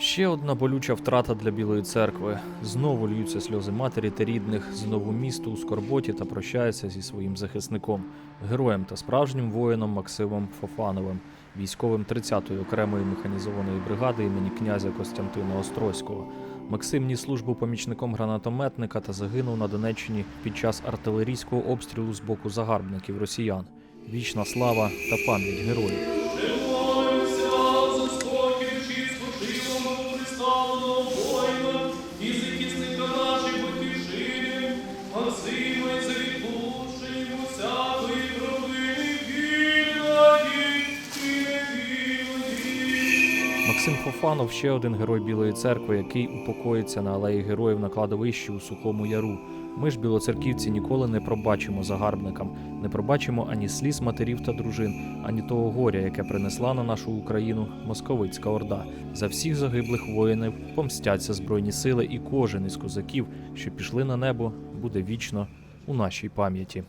Ще одна болюча втрата для Білої церкви. Знову льються сльози матері та рідних. Знову місто у скорботі та прощається зі своїм захисником, героєм та справжнім воїном Максимом Фофановим, військовим 30-ї окремої механізованої бригади імені князя Костянтина Острозького. Максим ніс службу помічником гранатометника та загинув на Донеччині під час артилерійського обстрілу з боку загарбників росіян. Вічна слава та пам'ять героїв. Приставленого воїна і захисника наші батьківщини, Максима і за відлучення йому всякої провини вільної і. Максим Фофанов ще один герой Білої церкви, який упокоїться на алеї героїв на кладовищі у Сухому Яру. Ми ж, білоцерківці, ніколи не пробачимо загарбникам, не пробачимо ані сліз матерів та дружин, ані того горя, яке принесла на нашу Україну московицька орда. За всіх загиблих воїнів помстяться збройні сили, і кожен із козаків, що пішли на небо, буде вічно у нашій пам'яті.